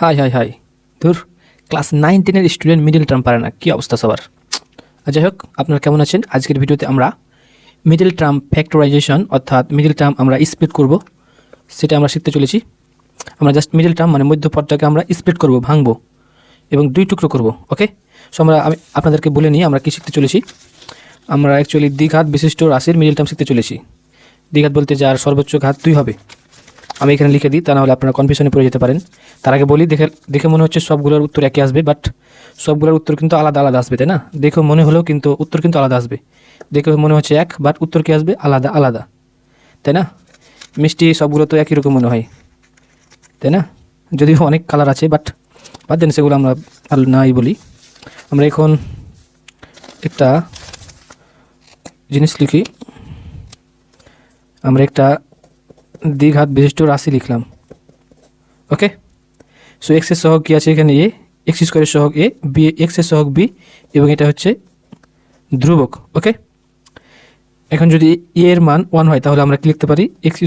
Hi hi hi. ধুর, class nine টেনের student middle term পারে না, কী অবস্থা সবার? যাই হোক, আপনারা কেমন আছেন? আজকের ভিডিওতে আমরা মিডিল টার্ম ফ্যাক্টরাইজেশন, অর্থাৎ মিডিল টার্ম আমরা স্প্লিট করব, সেটা আমরা শিখতে চলেছি। আমরা জাস্ট মিডিল টার্ম মানে মধ্যপদটাকে আমরা স্প্লিট করব, ভাঙবো, এবং দুই টুকরো করব, ওকে? সো আমরা, আমি আপনাদেরকে বলে নিই, আমরা কী শিখতে চলেছি? আমরা অ্যাকচুয়ালি দ্বিঘাত বিশিষ্ট রাশির মিডিল টার্ম শিখতে চলেছি। দ্বিঘাত বলতে যার সর্বোচ্চ ঘাত দুই হবে। আমি এখানে লিখে দিই, তা নাহলে আপনারা কনফিউশনে পড়ে যেতে পারেন। তার আগে বলি, দেখে দেখে মনে হচ্ছে সবগুলোর উত্তর একই আসবে বাট সবগুলোর উত্তর কিন্তু আলাদা আলাদা আসবে, তাই না? দেখে মনে হলেও কিন্তু উত্তর কিন্তু আলাদা আসবে। দেখে মনে হচ্ছে এক বাট উত্তর কি আসবে? আলাদা আলাদা। তাই না? মিষ্টি সবগুলো তো একই রকম মনে হয়। তাই না? যদিও অনেক কালার আছে বাট বাদ দেন সেগুলো আমরা নাই বলি। আমরা এখন একটা জিনিস লিখি। আমরা একটা দ্বিঘাত বিশিষ্ট রাশি লিখলাম। ওকে সো এক্সের সহক কী আছে এখানে এ এক্স স্কোয়ারের সহগ এ বি এক্সের সহগ বি এবং এটা হচ্ছে ধ্রুবক। ওকে এখন যদি এ এর মান ওয়ান হয়, তাহলে আমরা কি লিখতে পারি? এক্স